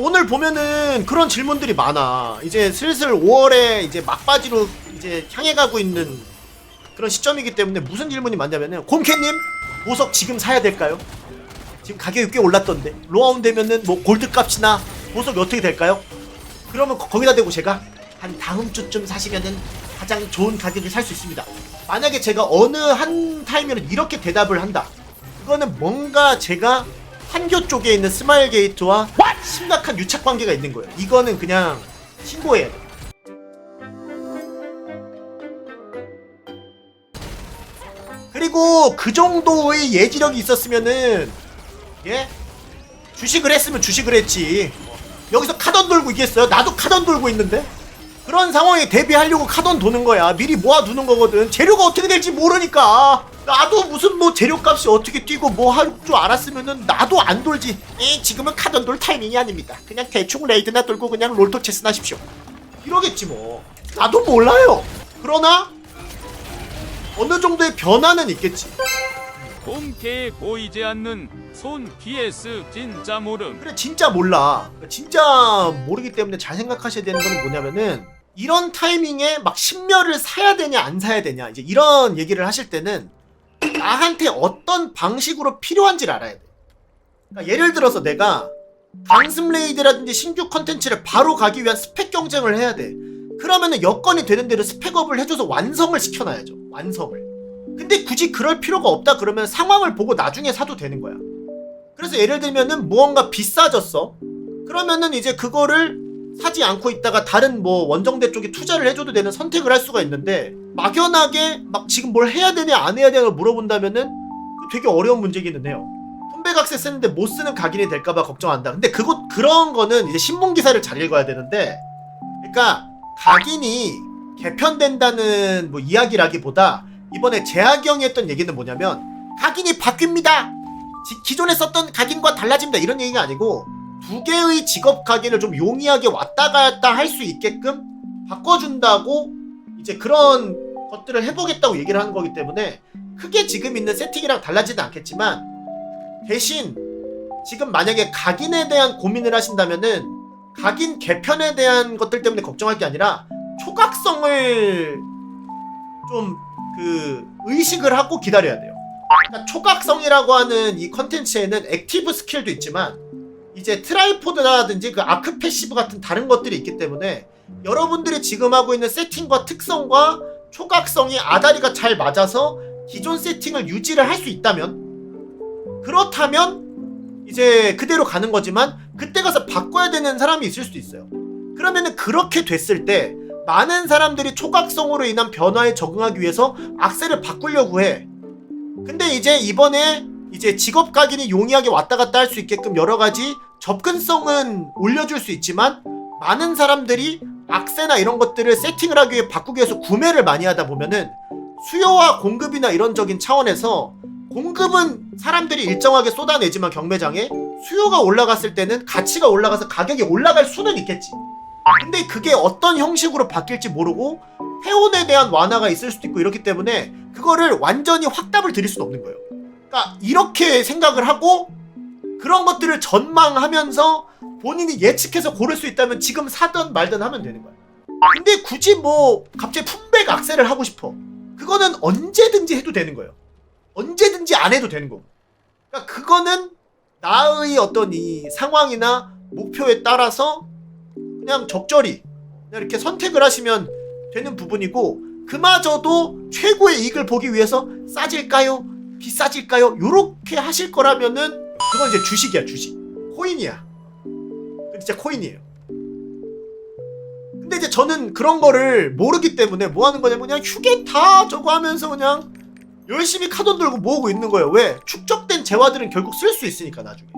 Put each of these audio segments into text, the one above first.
오늘 보면은 그런 질문들이 많아. 이제 슬슬 5월에 이제 막바지로 이제 향해 가고 있는 그런 시점이기 때문에 무슨 질문이 많냐면은 곰캐님 보석 지금 사야 될까요? 지금 가격이 꽤 올랐던데 로아운 되면은 뭐 골드 값이나 보석이 어떻게 될까요? 그러면 거- 거기다 대고 제가 한 다음 주쯤 사시면은 가장 좋은 가격에 살 수 있습니다. 만약에 제가 어느 한 타이밍에 이렇게 대답을 한다. 그거는 뭔가 제가 한교 쪽에 있는 스마일 게이트와 심각한 유착 관계가 있는 거예요. 이거는 그냥 신고해야 돼. 그리고 그 정도의 예지력이 있었으면은 예 주식을 했으면 주식을 했지. 여기서 카던 돌고 있겠어요? 나도 카던 돌고 있는데 그런 상황에 대비하려고 카던 도는 거야. 미리 모아두는 거거든. 재료가 어떻게 될지 모르니까. 나도 무슨 뭐 재료값이 어떻게 뛰고 뭐 할 줄 알았으면은 나도 안 돌지. 에 지금은 카던 돌 타이밍이 아닙니다. 그냥 대충 레이드나 돌고 그냥 롤토 체스나 하십시오. 이러겠지 뭐. 나도 몰라요. 그러나 어느 정도의 변화는 있겠지. 홈케에 보이지 않는 손 PS 진짜 모름 그래 진짜 몰라 진짜 모르기 때문에 잘 생각하셔야 되는 거는 뭐냐면은 이런 타이밍에 막 신멸을 사야 되냐 안 사야 되냐 이제 이런 얘기를 하실 때는 나한테 어떤 방식으로 필요한지를 알아야 돼. 그러니까 예를 들어서 내가 강습 레이드라든지 신규 컨텐츠를 바로 가기 위한 스펙 경쟁을 해야 돼. 그러면은 여건이 되는 대로 스펙업을 해줘서 완성을 시켜놔야죠. 완성을. 근데 굳이 그럴 필요가 없다 그러면 상황을 보고 나중에 사도 되는 거야. 그래서 예를 들면은 무언가 비싸졌어. 그러면은 이제 그거를 사지 않고 있다가 다른 뭐 원정대 쪽에 투자를 해줘도 되는 선택을 할 수가 있는데 막연하게 막 지금 뭘 해야 되냐 안 해야 되냐를 물어본다면은 되게 어려운 문제기는 해요. 품백악세 쓰는데 못 쓰는 각인이 될까봐 걱정한다. 근데 그거 그런 거는 이제 신문 기사를 잘 읽어야 되는데, 그러니까 각인이 개편된다는 뭐 이야기라기보다 이번에 재학경이 했던 얘기는 뭐냐면 각인이 바뀝니다. 지- 기존에 썼던 각인과 달라집니다 이런 얘기가 아니고 두 개의 직업 각인을 좀 용이하게 왔다 갔다 할 수 있게끔 바꿔준다고 이제 그런 것들을 해보겠다고 얘기를 하는 거기 때문에 크게 지금 있는 세팅이랑 달라지는 않겠지만 대신 지금 만약에 각인에 대한 고민을 하신다면은 각인 개편에 대한 것들 때문에 걱정할 게 아니라 초각성을 좀 그 의식을 하고 기다려야 돼요. 그러니까 초각성이라고 하는 이 컨텐츠에는 액티브 스킬도 있지만 이제 트라이포드라든지 그 아크 패시브 같은 다른 것들이 있기 때문에 여러분들이 지금 하고 있는 세팅과 특성과 초각성이 아다리가 잘 맞아서 기존 세팅을 유지를 할 수 있다면 그렇다면 이제 그대로 가는 거지만 그때 가서 바꿔야 되는 사람이 있을 수도 있어요. 그러면은 그렇게 됐을 때 많은 사람들이 초각성으로 인한 변화에 적응하기 위해서 악셀을 바꾸려고 해. 근데 이제 이번에 이제 직업 각인이 용이하게 왔다 갔다 할 수 있게끔 여러 가지 접근성은 올려줄 수 있지만 많은 사람들이 악세나 이런 것들을 세팅을 하기 위해 바꾸기 위해서 구매를 많이 하다 보면은 수요와 공급이나 이런적인 차원에서 공급은 사람들이 일정하게 쏟아내지만 경매장에 수요가 올라갔을 때는 가치가 올라가서 가격이 올라갈 수는 있겠지. 근데 그게 어떤 형식으로 바뀔지 모르고 회원에 대한 완화가 있을 수도 있고 이렇기 때문에 그거를 완전히 확답을 드릴 수는 없는 거예요. 그러니까 이렇게 생각을 하고 그런 것들을 전망하면서 본인이 예측해서 고를 수 있다면 지금 사든 말든 하면 되는 거야. 근데 굳이 뭐 갑자기 품백 악세를 하고 싶어. 그거는 언제든지 해도 되는 거예요. 언제든지 안 해도 되는 거고. 그러니까 그거는 나의 어떤 이 상황이나 목표에 따라서 그냥 적절히 그냥 이렇게 선택을 하시면 되는 부분이고 그마저도 최고의 이익을 보기 위해서 싸질까요? 비싸질까요? 요렇게 하실 거라면은 그건 이제 주식이야 주식 코인이야 진짜 코인이에요 근데 이제 저는 그런 거를 모르기 때문에 뭐 하는 거냐면 그냥 휴게 다 저거 하면서 그냥 열심히 카돈 들고 모으고 있는 거예요 왜? 축적된 재화들은 결국 쓸 수 있으니까 나중에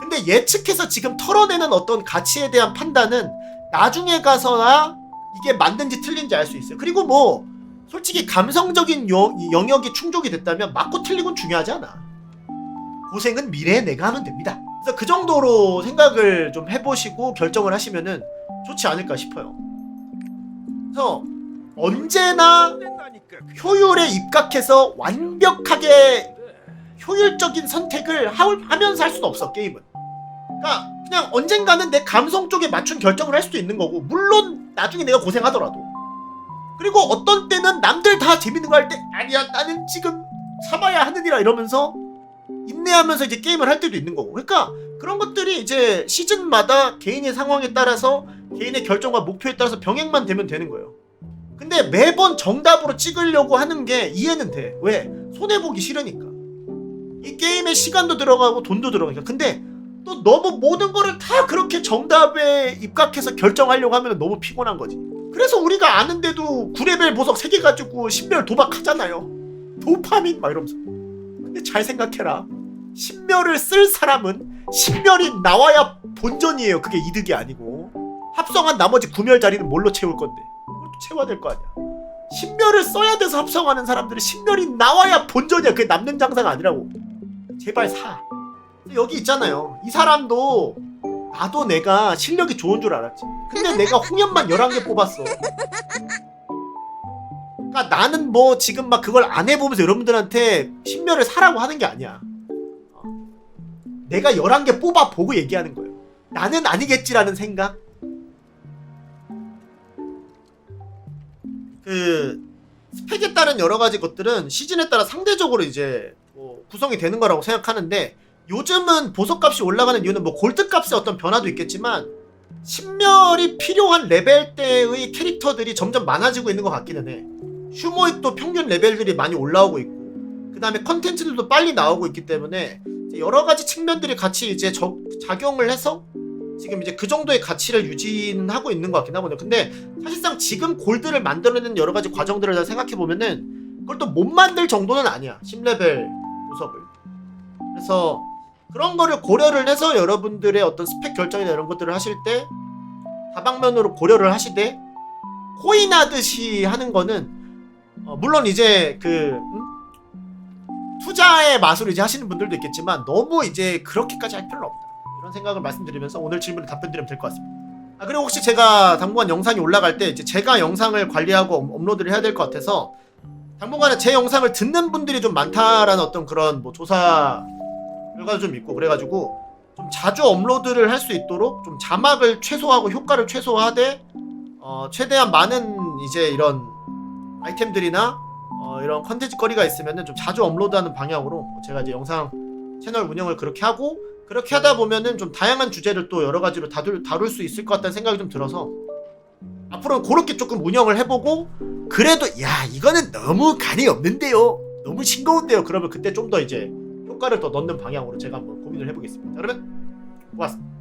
근데 예측해서 지금 털어내는 어떤 가치에 대한 판단은 나중에 가서나 이게 맞는지 틀린지 알 수 있어요. 그리고 뭐 솔직히 감성적인 영역이 충족이 됐다면 맞고 틀리곤 중요하지 않아. 고생은 미래에 내가 하면 됩니다. 그래서 그 정도로 생각을 좀 해보시고 결정을 하시면은 좋지 않을까 싶어요. 그래서 언제나 효율에 입각해서 완벽하게 효율적인 선택을 하- 하면서 할 수는 없어 게임은. 그러니까 그냥 언젠가는 내 감성 쪽에 맞춘 결정을 할 수도 있는 거고 물론 나중에 내가 고생하더라도 그리고 어떤 때는 남들 다 재밌는 거 할 때 아니야 나는 지금 참아야 하느니라 이러면서 인내하면서 이제 게임을 할 때도 있는 거고 그러니까 그런 것들이 이제 시즌마다 개인의 상황에 따라서 개인의 결정과 목표에 따라서 병행만 되면 되는 거예요 근데 매번 정답으로 찍으려고 하는 게 이해는 돼 왜? 손해보기 싫으니까 이 게임에 시간도 들어가고 돈도 들어가니까 근데 또 너무 모든 거를 다 그렇게 정답에 입각해서 결정하려고 하면 너무 피곤한 거지. 그래서 우리가 아는데도 9레벨 보석 3개 가지고 신멸 도박하잖아요. 도파민 막 이러면서. 근데 잘 생각해라. 신멸을 쓸 사람은 신멸이 나와야 본전이에요. 그게 이득이 아니고. 합성한 나머지 구멸 자리는 뭘로 채울 건데? 그것도 채워야 될 거 아니야. 신멸을 써야 돼서 합성하는 사람들은 신멸이 나와야 본전이야. 그게 남는 장사가 아니라고. 제발 사. 여기 있잖아요. 이 사람도 나도 내가 실력이 좋은 줄 알았지. 근데 내가 홍연만 11개 뽑았어. 그러니까 나는 뭐 지금 막 그걸 안 해보면서 여러분들한테 신멸을 사라고 하는 게 아니야. 어. 내가 11개 뽑아보고 얘기하는 거예요. 나는 아니겠지라는 생각? 그 스펙에 따른 여러 가지 것들은 시즌에 따라 상대적으로 이제 뭐 구성이 되는 거라고 생각하는데 요즘은 보석 값이 올라가는 이유는 뭐 골드 값의 어떤 변화도 있겠지만 신멸이 필요한 레벨대의 캐릭터들이 점점 많아지고 있는 것 같기는 해. 휴모익도 평균 레벨들이 많이 올라오고 있고 그 다음에 컨텐츠들도 빨리 나오고 있기 때문에 여러 가지 측면들이 같이 이제 적- 작용을 해서 지금 이제 그 정도의 가치를 유지는 하고 있는 것 같긴 하거든요. 근데 사실상 지금 골드를 만들어내는 여러 가지 과정들을 다 생각해 보면은 그걸 또 못 만들 정도는 아니야. 10레벨 보석을. 그래서 그런 거를 고려를 해서 여러분들의 어떤 스펙 결정이나 이런 것들을 하실 때 다방면으로 고려를 하시되 코인 하듯이 하는 거는 어, 물론 이제 그 음? 투자의 마술을 이제 하시는 분들도 있겠지만 너무 이제 그렇게까지 할 필요는 없다 이런 생각을 말씀드리면서 오늘 질문에 답변 드리면 될 것 같습니다. 아 그리고 혹시 제가 당분간 영상이 올라갈 때 이제 제가 영상을 관리하고 업- 업로드를 해야 될 것 같아서 당분간은 제 영상을 듣는 분들이 좀 많다라는 어떤 그런 뭐 조사 결과도 좀 있고 그래가지고 좀 자주 업로드를 할 수 있도록 좀 자막을 최소화하고 효과를 최소화하되 어, 최대한 많은 이제 이런 아이템들이나 어, 이런 컨텐츠 거리가 있으면은 좀 자주 업로드하는 방향으로 제가 이제 영상 채널 운영을 그렇게 하고 그렇게 하다 보면은 좀 다양한 주제를 또 여러 가지로 다룰, 다룰 수 있을 것 같다는 생각이 좀 들어서 앞으로는 그렇게 조금 운영을 해보고 그래도 야 이거는 너무 간이 없는데요 너무 싱거운데요 그러면 그때 좀 더 이제 효과를 더 넣는 방향으로 제가 한번 고민을 해보겠습니다. 그러면 고맙습니다.